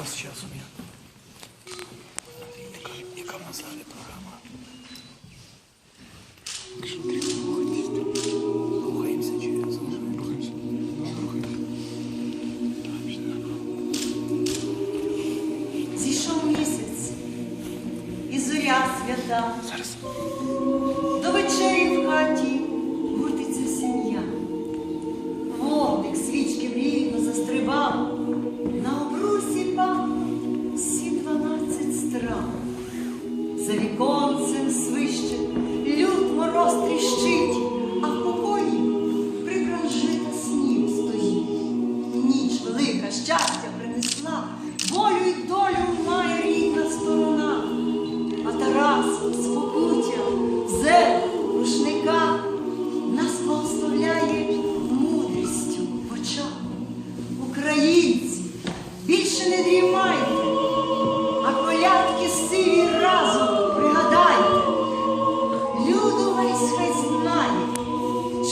вас з часом як? Яка, яка в нас далі програма? Що треба рухатись? Рухаємося чи залишаємо? Рухаємося. Зійшов місяць, і зоря свята. Зараз. щастя принесла, волю й долю має рідна сторона. А Тарас з покуття, зер, рушника нас благословляє мудрістю в очах. Українці, більше не дрімайте, а колядки сиві разом пригадайте. Люду весь хай знає,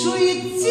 чує ці.